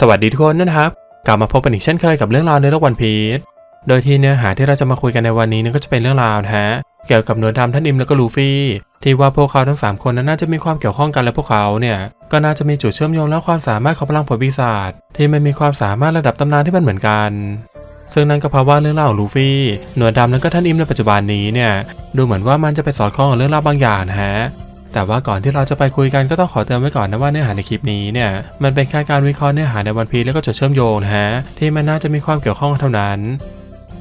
สวัสดีทุกคนนะครับ กลับมาพบกันอีกเช่นเคยกับเรื่องราวในโลกวันพีชโดยที่เนื้อหาที่เราจะมาคุยกันในวันนี้นั่นก็จะเป็นเรื่องราวนะฮะเกี่ยวกับหนวดดำท่านอิมแล้วก็ลูฟี่ที่ว่าพวกเขาทั้ง 3 คนนั้นน่าจะมีความเกี่ยวข้องกันและพวกเขาเนี่ยก็น่าจะมีจุดเชื่อมโยงและความสามารถของพลังผลปีศาจที่มันมีความสามารถระดับตำนานที่มันเหมือนกัน ซึ่งนั่นก็เพราะว่าเรื่องราวของลูฟี่หนวดดำแล้วก็ท่านอิมในปัจจุบันนี้เนี่ยดูเหมือนว่ามันจะไปสอดคล้องกับเรื่องราวบางอย่างนะฮะ แต่ว่าก่อนที่เราจะไปคุยกันก็ต้องขอเตือนไว้ก่อนนะว่าเนื้อหาในคลิปนี้เนี่ยมันเป็นแค่การวิเคราะห์เนื้อหาในวันพีแล้วก็จุดเชื่อมโยงนะฮะที่มันน่าจะมีความเกี่ยวข้องเท่านั้น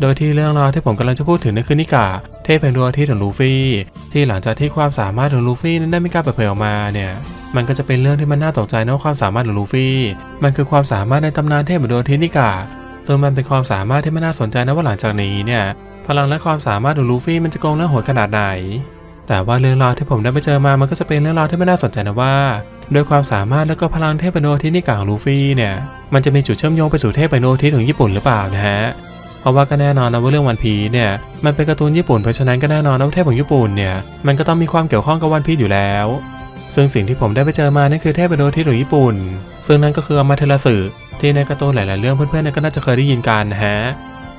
โดยที่เรื่องราวที่ผมกำลังจะพูดถึงนั่นคือนิกา เทพแห่งดวงอาทิตย์ของลูฟี่ ที่หลังจากที่ความสามารถของลูฟี่นั้นได้มีการเปิดเผยออกมาเนี่ย มันก็จะเป็นเรื่องที่มันน่าตกใจนะว่าความสามารถของลูฟี่ มันคือความสามารถในตำนานเทพแห่งดวงอาทิตย์นิกา ซึ่งมันเป็นความสามารถที่ไม่น่าสนใจนะว่าหลังจากนี้เนี่ย พลังและความสามารถของลูฟี่มันจะโกงและโหดขนาดไหน แต่ว่าเรื่องราวที่ผมได้ไปเจอมามันก็จะเป็นเรื่องราวที่ไม่น่าสนใจนะว่าโดยความสามารถและก็พลังเทพโนที่นี่กลางลูฟี่เนี่ยมันจะมีจุดเชื่อมโยงไปสู่เทพโนที่ของญี่ปุ่นหรือเปล่านะฮะเพราะว่าก็แน่นอนนะว่าเรื่องวันพีเนี่ยมันเป็นการ์ตูนญี่ปุ่นเพราะฉะนั้นก็แน่นอนนะว่าเทพของญี่ปุ่นเนี่ยมันก็ต้องมีความเกี่ยวข้องกับวันพีอยู่แล้ว ซึ่งสิ่งที่ผมได้ไปเจอมานั่นคือเทพโนที่ของญี่ปุ่น ซึ่งนั่นก็คืออามาเทราสึที่ในการ์ตูนหลาย ๆ เรื่องเพื่อนๆก็น่าจะเคยได้ยินกันนะฮะ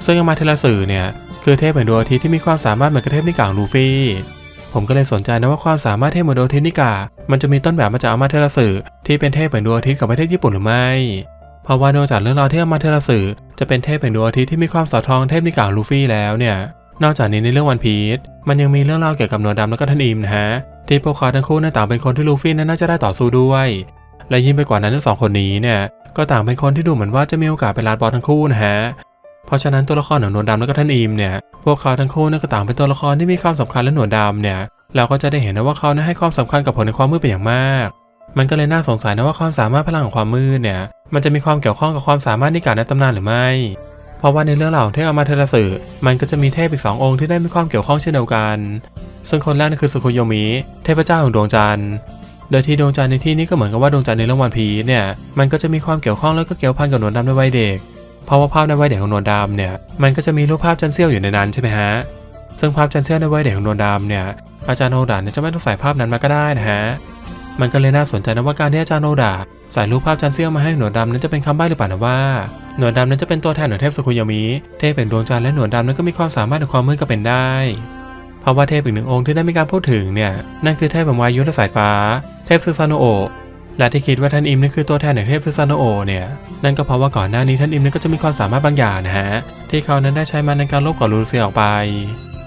ซึ่งอมาเทราสึเนี่ยคือเทพแห่งดวงอาทิตย์ที่มีความสามารถเหมือนกับเทพนิกางลูฟี่ ผมก็เลยสนใจนะว่าความสามารถเทพเหมือนดวงอาทิตย์นิกา มันจะมีต้นแบบมาจากอามาเทราสึที่เป็นเทพเหมือนดวงอาทิตย์กับประเทศญี่ปุ่นหรือไม่ เพราะว่านอกจากเรื่องราวที่อามาเทราสึจะเป็นเทพแห่งดวงอาทิตย์ที่มีความสอดคล้องเทพนิกาลูฟี่แล้วเนี่ย นอกจากนี้ในเรื่องวันพีชมันยังมีเรื่องราวเกี่ยวกับหนวดดำแล้วก็ท่านอิมนะฮะที่พวกเขาทั้งคู่นั้นต่างเป็นคนที่ลูฟี่นั้นน่าจะได้ต่อสู้ด้วย และยิ่งไปกว่านั้นทั้งสองคนนี้เนี่ยก็ต่างเป็นคนที่ดูเหมือนว่าจะมีโอกาสเป็นลาดบอลทั้งคู่นะฮะ เพราะฉะนั้นตัวละครของหนวดดำแล้วก็ท่านอิมเนี่ยพวกเขาทั้งคู่นั่นก็ต่างเป็นตัวละครที่มีความสำคัญและหนวดดำเนี่ยเราก็จะได้เห็นนะว่าเขานั้นให้ความสำคัญกับผลในความมืดเป็นอย่างมาก มันก็เลยน่าสงสัยนะว่าความสามารถพลังของความมืดเนี่ยมันจะมีความเกี่ยวข้องกับความสามารถในการในตำนานหรือไม่ เพราะว่าในเรื่องราวของเทพอามาเทรสึมันก็จะมีเทพอีกสององค์ที่ได้มีความเกี่ยวข้องเช่นเดียวกัน ซึ่งคนแรกนั่นคือสุคุโยมิ เทพเจ้าของดวงจันทร์โดยที่ดวงจันทร์ในที่นี้ก็เหมือนกับว่าดวงจันทร์ในเรื่องวันพีเนี่ยมันก็จะมีความเกี่ยวข้องแล้วก็เกี่ยวพันกับหนวดดำในวัยเด็ก เพราะว่าภาพในวัยเด็กของหนวดดำเนี่ยมันก็จะมีรูปภาพจันเซียวอยู่ในนั้นใช่ไหมฮะซึ่งภาพจันเซียวในวัยเด็กของหนวดดำเนี่ยอาจารย์โนดาเนี่ยจะไม่ต้องใส่ภาพนั้นมาก็ได้นะฮะมันก็เลยน่าสนใจนะว่าการที่อาจารย์โนดาใส่รูปภาพจันเซียวมาให้หนวดดำนั้นจะเป็นคำใบ้หรือเปล่านะว่าหนวดดำนั้นจะเป็นตัวแทนของเทพสุคุยามิเทพเป็นดวงจันทร์และหนวดดำนั้นก็มีความสามารถในความมืดก็เป็นได้เพราะว่าเทพอีกหนึ่งองค์ที่ได้มีการพูดถึงเนี่ยนั่นคือเทพแห่งวายุและสายฟ้า เทพซึซานโอะ และที่คิดว่าท่านอิมนั่นคือตัวแทนของเทพซึซานโอเนี่ยนั่นก็เพราะว่าก่อนหน้านี้ท่านอิมนั้นก็จะมีความสามารถบางอย่างนะฮะที่เขานั้นได้ใช้มันในการลบกับลูเซียออกไป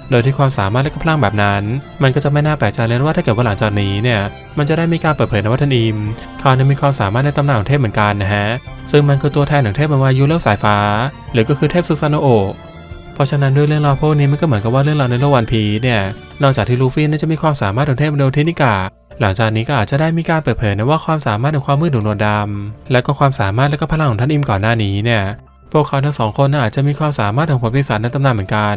โดยที่ความสามารถและก็พลังแบบนั้น มันก็จะไม่น่าแปลกใจเลยว่าถ้าเกิดว่าหลังจากนี้เนี่ยมันจะได้มีการเปิดเผยนะว่าท่านอิมเขานั้นมีความสามารถในตำแหนานของเทพเหมือนกันนะฮะซึ่งมันคือตัวแทนของเทพวายุเลือกสายฟ้า หรือก็คือเทพซูซานโอเพราะฉะนั้นด้วยเรื่องราวพวกนี้มันก็เหมือนกับว่าเรื่องราวในโลกวันพีเนี่ยนอกจากที่ลูฟี่นั้นจะมีความสามารถของเทพโดเทนิกา หลังจากนี้ก็อาจจะได้มีการเปิดเผยนะว่าความสามารถของความมืดของนวลดำและก็ความสามารถและก็พลังของท่านอิมก่อนหน้านี้เนี่ยพวกเขาทั้งสองคนน่าอาจจะมีความสามารถของผลปีศาจในตำนานเหมือนกัน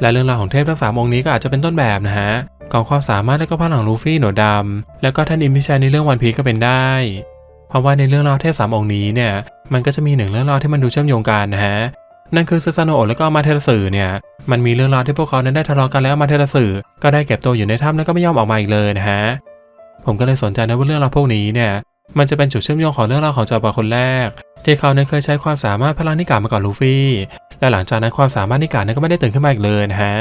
และเรื่องราวของเทพทั้งสามองค์นี้ก็อาจจะเป็นต้นแบบนะฮะของความสามารถและก็พลังของลูฟี่หนวดดำแล้วก็ท่านอิมที่ใช้ในเรื่องวันพีก็เป็นได้ เพราะว่าในเรื่องราวเทพสามองค์นี้เนี่ยมันก็จะมีหนึ่งเรื่องราวที่มันดูเชื่อมโยงกันนะฮะนั่นคือซูซานโอแล้วก็อมาเทราสึเนี่ยมันมีเรื่องราวที่พวกเขานั้นได้ทะเลาะกันแล้วอมาเทราสึก็ได้เก็บตัวอยู่ในถ้ำแล้วก็ไม่ยอมออกมาอีกเลยนะฮะ ผมก็เลยสนใจนะว่าเรื่องราวพวกนี้เนี่ยมันจะเป็นจุดเชื่อมโยงของเรื่องราวของจอปาคนแรก ที่เขาเนั้นเคยใช้ความสามารถพลังนิกามาก่อนลูฟี่ และหลังจากนั้นความสามารถนิกานั้นก็ไม่ได้ตื่นขึ้นมาอีกเลยนะฮะ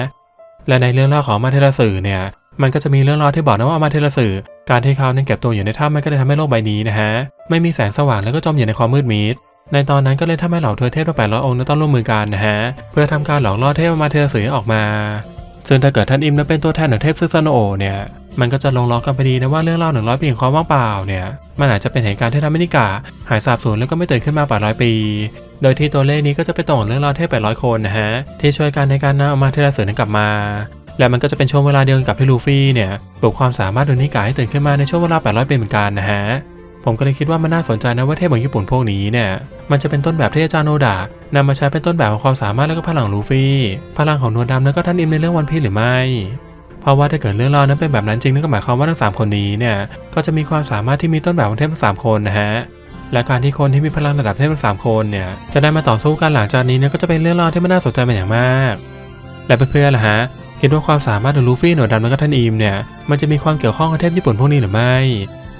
และในเรื่องราวของมาเทราสึเนี่ยมันก็จะมีเรื่องราวที่บอกนะว่ามาเทราสึการที่เขาเนั้นเก็บตัวอยู่ในถ้ำมันก็เลยทำให้โลกใบนี้นะฮะไม่มีแสงสว่างแล้วก็จมอยู่ในความมืดมิดในตอนนั้นก็เลยทำให้เหล่าเทวเทพทั้งแปดร้อยองค์นั้นต้องร่วมมือกันนะฮะเพื่อทำการหลอกล่อเทพมาเทราสึให้ออกมา ซึ่งถ้าเกิดท่านอิมนั้นเป็นตัวแทนของเทพซึซาโนโอเนี่ยมันก็จะลงล็อกกันพอดีนะว่าเรื่องเล่าหนึ่งร้อยปีของความว่างเปล่าเนี่ยมันอาจจะเป็นเหตุการณ์ที่ทำให้นิกาหายสาบสูญแล้วก็ไม่ตื่นขึ้นมา800ปี โดยที่ตัวเลขนี้ก็จะไปตรงเรื่องราวเทพ800คนนะฮะที่ช่วยกันในการนำอามาเทราสึนั้นกลับมา และมันก็จะเป็นช่วงเวลาเดียวกันกับที่ลูฟี่เนี่ยปลุกความสามารถโดยนิกาให้ตื่นขึ้นมาในช่วงเวลา800ปีเหมือนกันนะฮะผมก็เลยคิดว่ามันน่าสนใจนะว่าเทพของญี่ปุ่นพวกนี้เนี่ย มันจะเป็นต้นแบบที่อาจารย์โนดะนำมาใช้เป็นต้นแบบของความสามารถและก็พลังลูฟี่ พลังของนวลดำแล้วก็ท่านอิมในเรื่องวันพีหรือไม่ เพราะว่าถ้าเกิดเรื่องราวนั้นเป็นแบบนั้นจริงนั่นก็หมายความว่าทั้งสามคนนี้เนี่ยก็จะมีความสามารถที่มีต้นแบบของเทพทั้งสามคนนะฮะและการที่คนที่มีพลังระดับเทพทั้งสามคนเนี่ยจะได้มาต่อสู้กันหลังจากนี้เนี่ยก็จะเป็นเรื่องราวที่มันน่าสนใจเป็นอย่างมาก และเพื่อนๆล่ะฮะคิดว่าความสามารถของลูฟี่หนวดดำและก็ท่านอิมเนี่ยมันจะมีความเกี่ยวข้องกับเทพญี่ปุ่นพวกนี้หรือไม่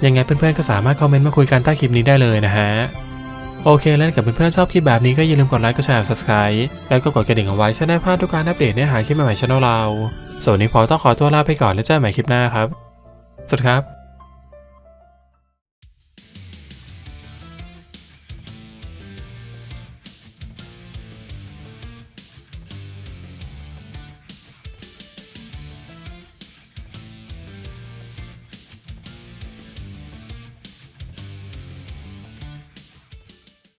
ยังไงเพื่อนๆก็สามารถคอมเมนต์มาคุยกันใต้คลิปนี้ได้เลยนะฮะ โอเคแล้วถ้าเกิดเพื่อนๆชอบคลิปแบบนี้ก็อย่าลืมกดไลค์กดแชร์ subscribe แล้วก็กดกระดิ่งเอาไว้จะได้พลาดทุกการอัปเดตเนื้อหาคลิปใหม่ๆช่องเราส่วนนี้พอต้องขอตัวลาไปก่อนแล้วเจอกันใหม่คลิปหน้าครับสวัสดีครับ